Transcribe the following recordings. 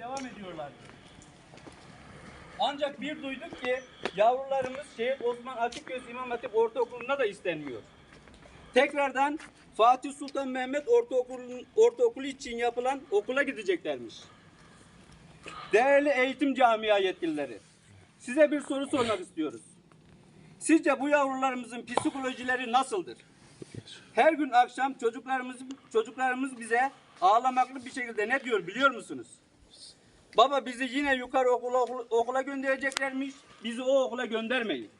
devam ediyorlar. Ancak bir duyduk ki yavrularımız Şehit Osman Açıkgöz İmam Hatip Ortaokulu'nda da istenmiyor. Tekrardan Fatih Sultan Mehmet Ortaokulu, Ortaokulu için yapılan okula gideceklermiş. Değerli eğitim camia yetkilileri, size bir soru sormak istiyoruz. Sizce bu yavrularımızın psikolojileri nasıldır? Her gün akşam çocuklarımız çocuklarımız bize ağlamaklı bir şekilde ne diyor biliyor musunuz? Baba bizi yine yukarı okula, okula, göndereceklermiş. Bizi o okula göndermeyin.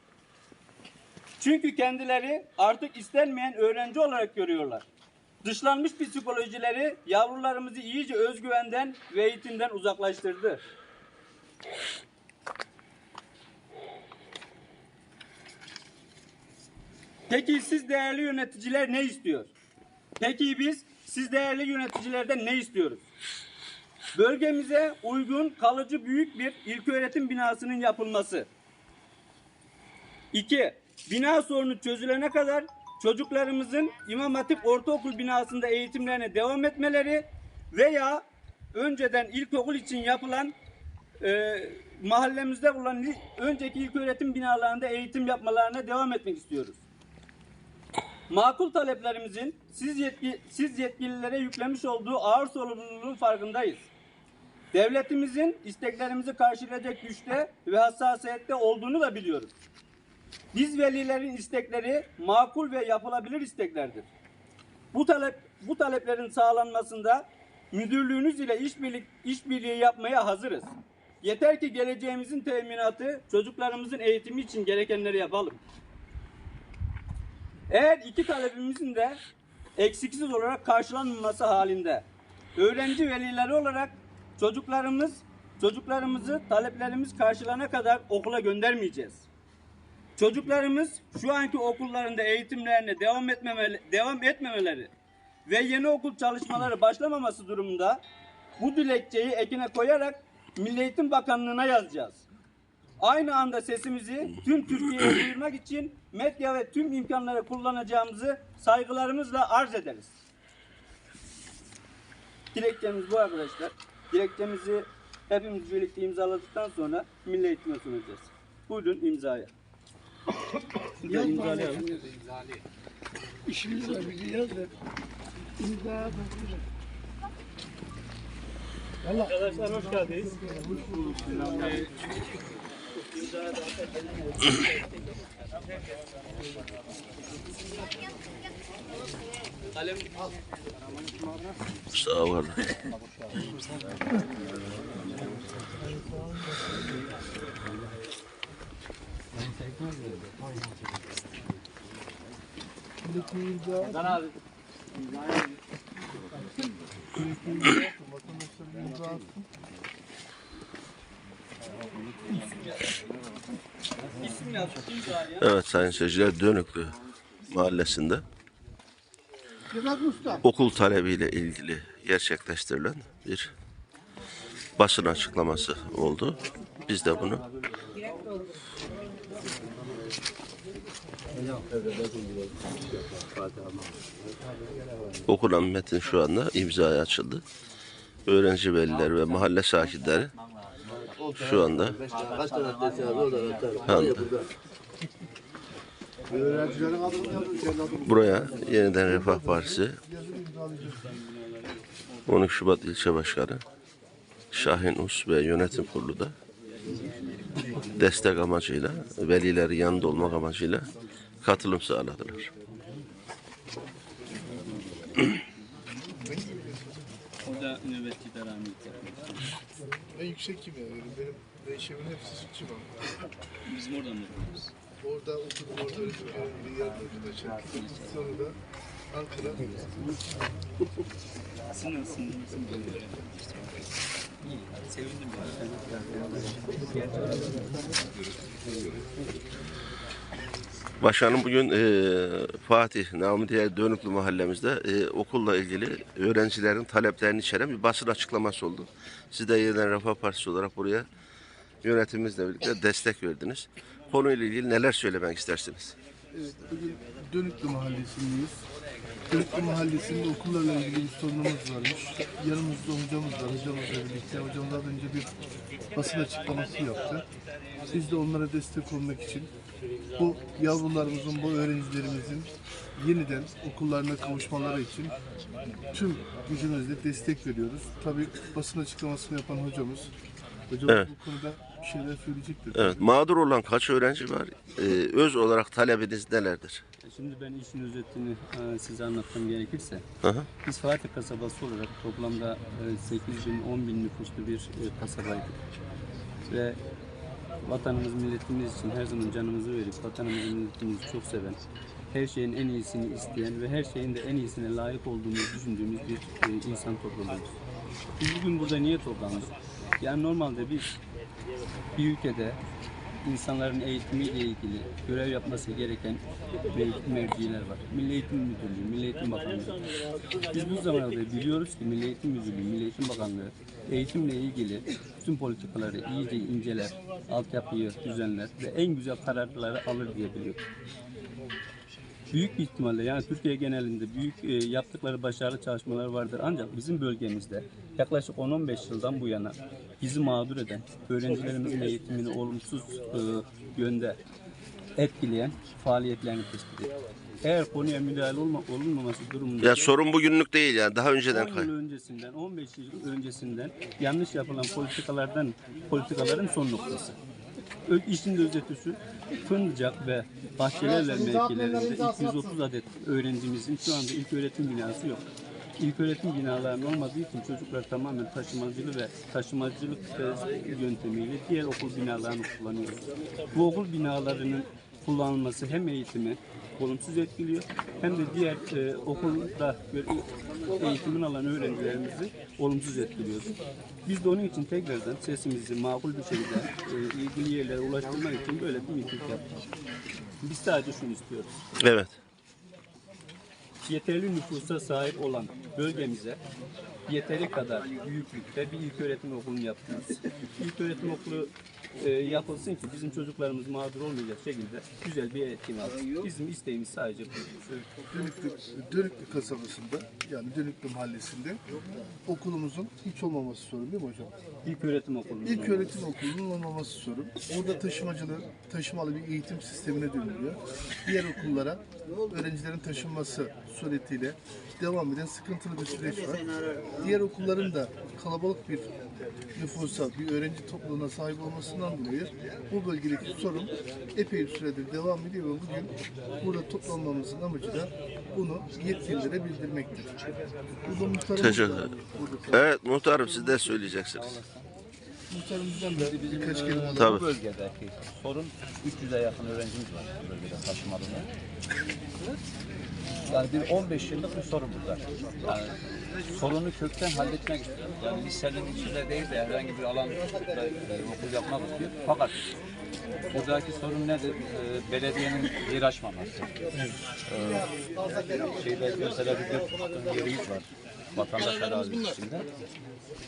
Çünkü kendileri artık istenmeyen öğrenci olarak görüyorlar. Dışlanmış psikolojileri yavrularımızı iyice özgüvenden ve eğitimden uzaklaştırdı. Peki siz değerli yöneticiler ne istiyor? Peki biz siz değerli yöneticilerden ne istiyoruz? Bölgemize uygun kalıcı büyük bir ilköğretim binasının yapılması. 2. Bina sorunu çözülene kadar çocuklarımızın İmam Hatip Ortaokul binasında eğitimlerine devam etmeleri veya önceden ilkokul için yapılan e, mahallemizde bulunan önceki ilköğretim binalarında eğitim yapmalarına devam etmek istiyoruz. Makul taleplerimizin siz, yetki, siz yetkililere yüklemiş olduğu ağır sorumluluğun farkındayız. Devletimizin isteklerimizi karşılayacak güçte ve hassasiyette olduğunu da biliyoruz. Biz velilerin istekleri makul ve yapılabilir isteklerdir. Bu talep bu taleplerin sağlanmasında müdürlüğünüz ile işbirlik işbirliği yapmaya hazırız. Yeter ki geleceğimizin teminatı, çocuklarımızın eğitimi için gerekenleri yapalım. Eğer iki talebimizin de eksiksiz olarak karşılanmaması halinde öğrenci velileri olarak çocuklarımız çocuklarımızı taleplerimiz karşılana kadar okula göndermeyeceğiz. Çocuklarımız şu anki okullarında eğitimlerine devam etmemeli, devam etmemeleri ve yeni okul çalışmaları başlamaması durumunda bu dilekçeyi ekine koyarak Milli Eğitim Bakanlığı'na yazacağız. Aynı anda sesimizi tüm Türkiye'ye duyurmak için medya ve tüm imkanları kullanacağımızı saygılarımızla arz ederiz. Dilekçemiz bu arkadaşlar. Dilekçemizi hepimiz birlikte imzaladıktan sonra Milli Eğitim'e sunacağız. Buyurun imzaya. Şurada imzalayalım. İşimiz var bizi yaz da imzaya bakacağız. Arkadaşlar hoş geldiniz. Kalem Sağ Can abi. Evet sayın seyirciler Dönüklü mahallesinde okul talebiyle ilgili gerçekleştirilen bir basın açıklaması oldu. Biz de bunu okunan metin şu anda imzaya açıldı. Öğrenci velileri ve mahalle sakinleri şu anda adını Buraya yeniden Refah Partisi yazın imzalayacağız. 12 Şubat İlçe Başkanı Şahin Us ve yönetim kurulu da destek amacıyla, velileri yanında olmak amacıyla katılım sağladılar. Da nöbetçi deramit. En yüksek kim ya? Benim değişimin hepsi sütçü var. Bizim oradan da yapıyoruz. Orada okudum, orada öğretim görevliliği yaptım arkadaşlar. Sonra da Ankara. Sınır sınır sınır. İyi, sevindim Başkanım bugün e, Fatih, Nami diğer Dönüklü mahallemizde e, okulla ilgili öğrencilerin taleplerini içeren bir basın açıklaması oldu. Siz de yeniden Refah Partisi olarak buraya yönetimimizle birlikte destek verdiniz. Konuyla ilgili neler söylemek istersiniz? Evet, bugün Dönüklü Mahallesi'ndeyiz. Dönüklü Mahallesi'nde okullarla ilgili bir sorunumuz varmış. Yanımızda hocamız var, hocamızla birlikte. Hocamız az önce bir basın açıklaması yaptı. Biz de onlara destek olmak için bu yavrularımızın, bu öğrencilerimizin yeniden okullarına kavuşmaları için tüm gücümüzle destek veriyoruz. Tabii basın açıklamasını yapan hocamız, hocamız Evet. bu konuda bir şeyler söyleyecektir. Evet, mağdur olan kaç öğrenci var? Ee, öz olarak talebiniz nelerdir? Şimdi ben işin özetini e, size anlatmam gerekirse. Hı. Biz Fatih kasabası olarak toplamda e, 8 bin, 10 bin nüfuslu bir e, kasabaydık. Ve vatanımız, milletimiz için her zaman canımızı verip vatanımızı, milletimizi çok seven, her şeyin en iyisini isteyen ve her şeyin de en iyisine layık olduğumuzu düşündüğümüz bir e, insan topluluğuyuz. Biz bugün burada niye toplandık? Yani normalde biz bir ülkede insanların eğitimiyle ilgili görev yapması gereken me- merciler var. Milli Eğitim Müdürlüğü, Milli Eğitim Bakanlığı. Biz bu zamana kadar biliyoruz ki Milli Eğitim Müdürlüğü, Milli Eğitim Bakanlığı eğitimle ilgili bütün politikaları iyice inceler, altyapıyı düzenler ve en güzel kararları alır diye biliyoruz. Büyük bir ihtimalle yani Türkiye genelinde büyük e, yaptıkları başarılı çalışmalar vardır. Ancak bizim bölgemizde yaklaşık 10-15 yıldan bu yana bizi mağdur eden, öğrencilerimizin eğitimini olumsuz e, yönde etkileyen faaliyetlerini tespit ettik. Eğer konuya müdahale olma, olunmaması durumunda Ya sorun bugünlük değil yani daha önceden 10 kay. öncesinden, 15 yıl öncesinden yanlış yapılan politikalardan politikaların son noktası. Ö- İşin de özeti şu, Fındıcak ve Bahçelievler mevkilerinde 230 adet öğrencimizin şu anda ilk öğretim binası yok. İlk öğretim binalarının olmadığı için çocuklar tamamen taşımacılık ve taşımacılık yöntemiyle diğer okul binalarını kullanıyor. Bu okul binalarının kullanılması hem eğitimi olumsuz etkiliyor hem de diğer e, okulda eğitimin alan öğrencilerimizi olumsuz etkiliyor. Biz de onun için tekrardan sesimizi makul bir şekilde e, ilgili yerlere ulaştırmak için böyle bir miting yaptık. Biz sadece şunu istiyoruz. Evet. Yeterli nüfusa sahip olan bölgemize yeteri kadar büyüklükte bir ilköğretim okulunu yaptınız. İlköğretim okulu e, yapılsın ki bizim çocuklarımız mağdur olmayacak şekilde güzel bir eğitim alsın. Bizim isteğimiz sadece bu. Dönüklü, Dönüklü kasabasında yani Dönüklü mahallesinde okulumuzun hiç olmaması sorun değil mi hocam? İlköğretim okulunu. İlk öğretim okulunun olmaması sorun. Orada taşımacılığı, taşımalı bir eğitim sistemine dönülüyor. Diğer okullara öğrencilerin taşınması suretiyle devam eden sıkıntılı bir süreç var. Diğer okulların da kalabalık bir nüfusa, bir öğrenci topluluğuna sahip olmasından dolayı bu bölgedeki sorun epey bir süredir devam ediyor ve bugün burada toplanmamızın amacı da bunu yetkililere bildirmektir. Burada muhtarımız Teşekkür ederim. Evet muhtarım siz de söyleyeceksiniz. Muhtarımızdan da birkaç kelime alalım. Tabii. Bu bölgedeki sorun 300'e yakın öğrencimiz var bu bölgede taşımalı. Yani bir 15 yıllık bir sorun burada. Yani sorunu kökten halletmek istiyoruz. Yani lisenin içinde değil de herhangi bir alanda e, okul yapmak istiyor. Fakat buradaki sorun nedir? E, belediyenin yer açmaması. E, şeyde mesela bir de yerimiz var. Vatandaş arazisi içinde.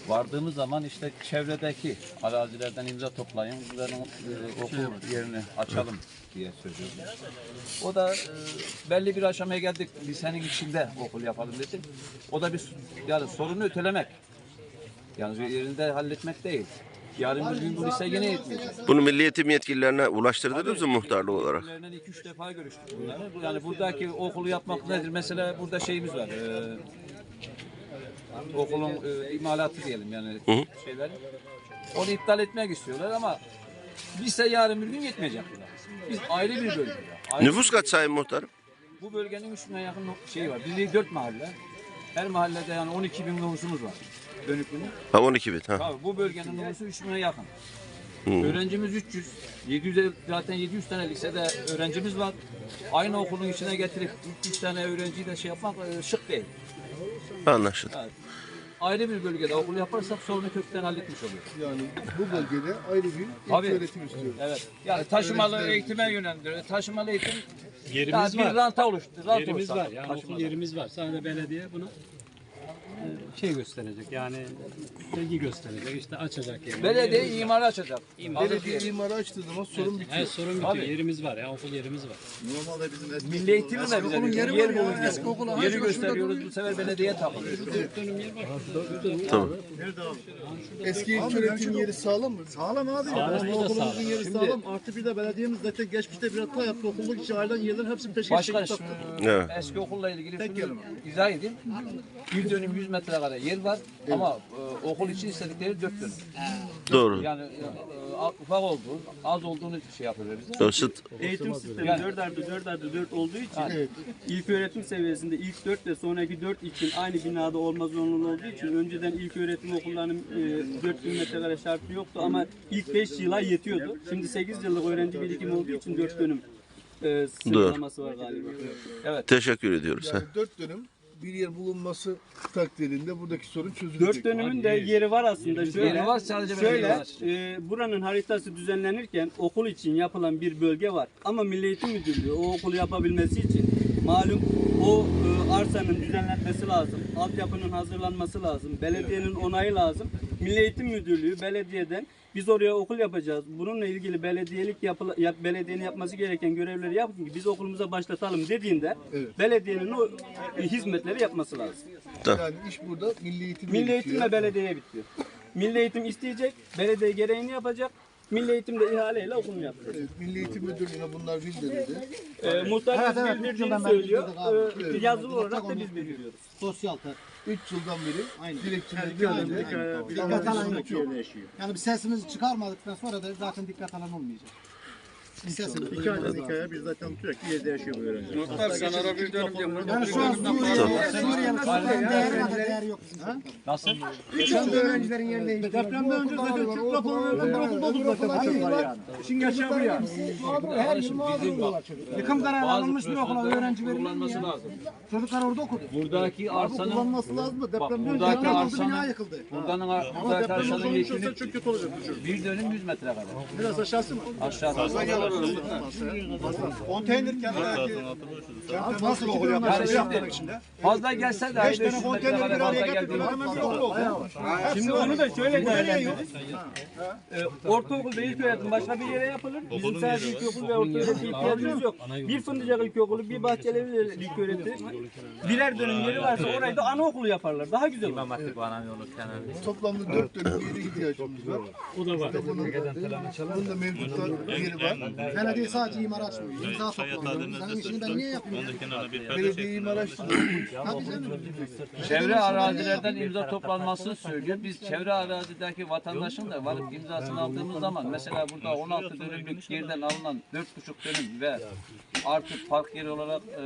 Vardığımız zaman işte çevredeki arazilerden imza toplayın, bunların e, okul yerini açalım diye söylüyoruz. O da e, belli bir aşamaya geldik. Lisenin içinde okul yapalım dedik. O da bir yani sorunu ötelemek. Yani yerinde halletmek değil. Yarın bir gün bu lise yine yetmeyecek. Bunu Milli Eğitim yetkililerine ulaştırdınız mı muhtarlık olarak? Birbirlerinden iki üç defa görüştük bunları. Bu- Yani buradaki okulu yapmak nedir? Mesela burada şeyimiz var. E, okulun e, imalatı diyelim yani şeyler. Onu iptal etmek istiyorlar ama lise yarın bir gün yetmeyecek buna. Biz ayrı bir bölge. Ayrı Nüfus kaç sayın muhtarım? Bu bölgenin üç bine yakın şey var. Bizde dört mahalle. Her mahallede yani 12 bin nüfusumuz var. Dönüklünün. Ha 12 bin. Ha. Tabii bu bölgenin nüfusu 3 bine yakın. Öğrencimiz 300. 700 zaten 700 tane lisede öğrencimiz var. Aynı okulun içine getirip 300 tane öğrenciyi de şey yapmak e, şık değil. Anlaşıldı. Yani ayrı bir bölgede okul yaparsak sorunu kökten halletmiş oluyoruz. Yani bu bölgede ayrı bir Tabii. öğretim istiyoruz. Evet. Yani taşımalı eğitime yönlendiriyor. Taşımalı eğitim Yerimiz yani var. bir ranta oluştu. Rant Yerimiz oluştu var. Yani taşımalı. okul yerimiz var. Sadece belediye bunu şey gösterecek yani ilgi gösterecek işte açacak yani. Belediye imarı açacak. Belediye imarı açtığı zaman sorun bitiyor. Her sorun bitiyor. Yerimiz var ya okul yerimiz var. Normalde bizim eski Milli eğitim de bize bir yer, yer bulun Yeri gösteriyoruz bu sefer belediye takılıyor. Tamam. eski ilk öğretim yeri sağlam mı? Sağlam abi. Sağlam, okulumuzun yeri sağlam. Artı bir de belediyemiz zaten geçmişte bir hata yaptı. Okulluk için ayrılan yerlerin hepsini peşe Başkan çekti. Evet. eski okulla ilgili şunu izah edeyim. Bir dönüm 100 metrekare yer var ama e, okul için istedikleri 4 dönüm. Doğru. Yani e, a- ufak olduğu, az olduğunu şey yapıyorlar bize. Ölçüt Eğitim sistemi Yani- 4 artı 4 artı 4 olduğu için ilk öğretim seviyesinde ilk 4 ve sonraki 4 için aynı binada olma zorunluluğu olduğu için önceden ilk öğretim okullarının e, 4000 metrekare şartı yoktu ama ilk 5 yıla yetiyordu. Şimdi 8 yıllık öğrenci birikimi olduğu için 4 dönüm e, sınırlaması var galiba. teşekkür ediyoruz. ha. Yani dört dönüm bir yer bulunması takdirinde buradaki sorun çözülecek. 4 dönümün de yeri var aslında. Şöyle, Yeri var, sadece belediye şöyle var. e, buranın haritası düzenlenirken okul için yapılan bir bölge var. Ama Milli Eğitim Müdürlüğü o okulu yapabilmesi için malum o e, arsanın düzenlenmesi lazım. Altyapının hazırlanması lazım. Belediyenin onayı lazım. Milli Eğitim Müdürlüğü belediyeden biz oraya okul yapacağız. Bununla ilgili belediyelik yapıla, yap, belediyenin yapması gereken görevleri yapın ki biz okulumuza başlatalım dediğinde belediyenin o e, hizmetleri yapması lazım. Yani iş burada milli eğitim Milli eğitimle belediyeye bitiyor. Milli eğitim isteyecek, belediye gereğini yapacak. Milli eğitim de ihaleyle okulunu yapacak. Evet, Milli Eğitim Müdürlüğü'ne bunlar bildirildi. Ee, muhtar biz bildirdiğini söylüyor. Ee, yazılı olarak da biz bildiriyoruz. Sosyal te- 3 yıldan beri Aynen. geldi. Dikkat alan yok. Yani bir sesimizi çıkarmadıktan sonra da zaten dikkat alan olmayacak. Bir iki aya biz zaten sürekli yerde yaşıyor bu öğrenci. Yani şu an Suriye, Suriye'nin çocukların değeri kadar değeri yok bizim. Ha? Nasıl? Şu öğrencilerin yerini değiştiriyor. Depremden önce zaten Türk raporu verdim. Okulda oldu zaten çocuklar yani. İşin gerçeği bu yani. Her yıl mağdur oluyorlar çocuklar. Yıkım kararı alınmış bir okula öğrenci verilir mi kullanması ya? lazım. Çocuklar orada okudu. Buradaki arsanın Kullanması lazım da depremden önce yıkıldı, bina yıkıldı. buradan Ama buradaki depremden arsanın yekini olursa çok kötü olacak bu çocuk. bir dönüm 100 metrekare. Biraz aşağısı mı? Aşağıda. Konteyner kentteki. Nasıl okul Yani yapacak? şimdi fazla gelse de 5 tane konteyner bir araya getirdiler hemen bir okul oldu. Şimdi onu da şöyle değerlendiririz. Ee, ortaokul ve ilköğretim başka bir yere yapılır. Bizim sadece ilkokul ve ortaokul ihtiyacımız yok. Bir Fındıcak İlkokulu, bir Bahçeli İlköğretim. Birer dönüm yeri varsa orayı da anaokulu yaparlar. Daha güzel olur. Toplamda 4 dönüm yere ihtiyacımız var. O da var. Bunun, bunun da mevcutta yeri var. Belediye sadece imar açmıyor. İmza toplamıyor. Senin işini ben niye yapayım? Belediye imar açtı. Tabii canım. Çevre arazilerden imza toplanmasını söylüyor. Biz çevre arazideki vatandaşın da varıp imzasını aldığımız zaman mesela burada 16 dönümlük yerden alınan 4,5 dönüm ve artık park yeri olarak e,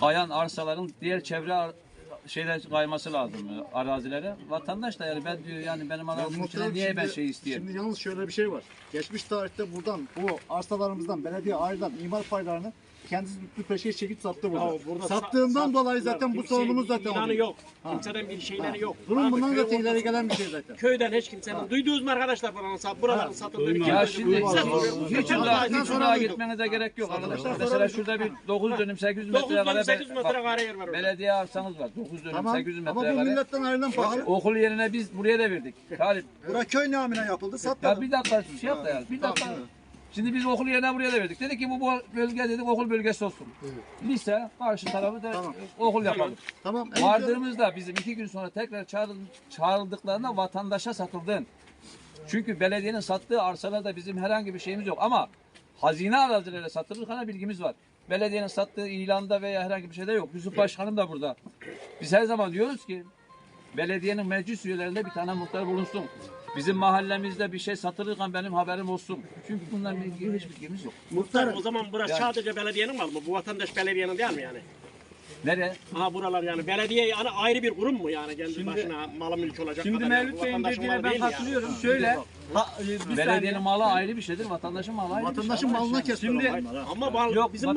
kayan arsaların diğer çevre ar- şeyler kayması lazım e, arazilere. Vatandaş da yani ben diyor yani benim arazim içine niye ben şey isteyeyim? Şimdi yalnız şöyle bir şey var. Geçmiş tarihte buradan bu arsalarımızdan belediye ayrılan imar paylarını kendisi bir peşeye çekip sattı burada. Sattığından dolayı zaten bu sorunumuz zaten İlanı oluyor. yok. Kimseden bir şeyleri yok. Bunun bundan zaten ileri gelen bir şey zaten. Köyden hiç kimsenin. Duydunuz mu arkadaşlar falan? Sat, buraların satıldığını. Ya kim şimdi hiç uzağa, hiç uzağa gitmenize gerek yok arkadaşlar. Mesela şurada bir 9 dönüm 800 9 metrekare dönüm 800 be- metrekare yer var orada. belediye arsanız var. 9 dönüm Tamam. 800 Ama bu metrekare. milletten ayrılan para. Okul yerine biz buraya da verdik. Talip. Bura köy namine yapıldı Ya satmadı. bir dakika şey yap da ya. Bir dakika. Şimdi biz okul yerine buraya da verdik. Dedik ki bu, bu bölge dedik okul bölgesi olsun. Lise karşı tarafı da okul yapalım. Tamam. en güzel- Vardığımızda bizim iki gün sonra tekrar çağrıl- çağrıldıklarında vatandaşa satıldın. Çünkü belediyenin sattığı arsalarda bizim herhangi bir şeyimiz yok ama hazine arazilere satılırken bilgimiz var. Belediyenin sattığı ilanda veya herhangi bir şeyde yok. Yusuf Başkanım da burada. Biz her zaman diyoruz ki belediyenin meclis üyelerinde bir tane muhtar bulunsun. Bizim mahallemizde bir şey satılırken benim haberim olsun. Çünkü bunların ilgili hiç bilgimiz yok. Muhtar o zaman burası sadece belediyenin malı mı? Bu vatandaş belediyenin değil mi yani? Nereye? Ha buralar yani belediye yani ayrı bir kurum mu yani kendi başına malı mülk olacak Şimdi kadar yani? Mevlüt Bu Bey'in vatandaşın dediğine malı ben değil yani. katılıyorum. Şöyle, ha, e, bir saniye. Belediyenin malı ayrı bir şeydir, vatandaşın malı ayrı bir. Vatandaşın malına kesiyorlar. Şimdi Ama mal, Yok, bizim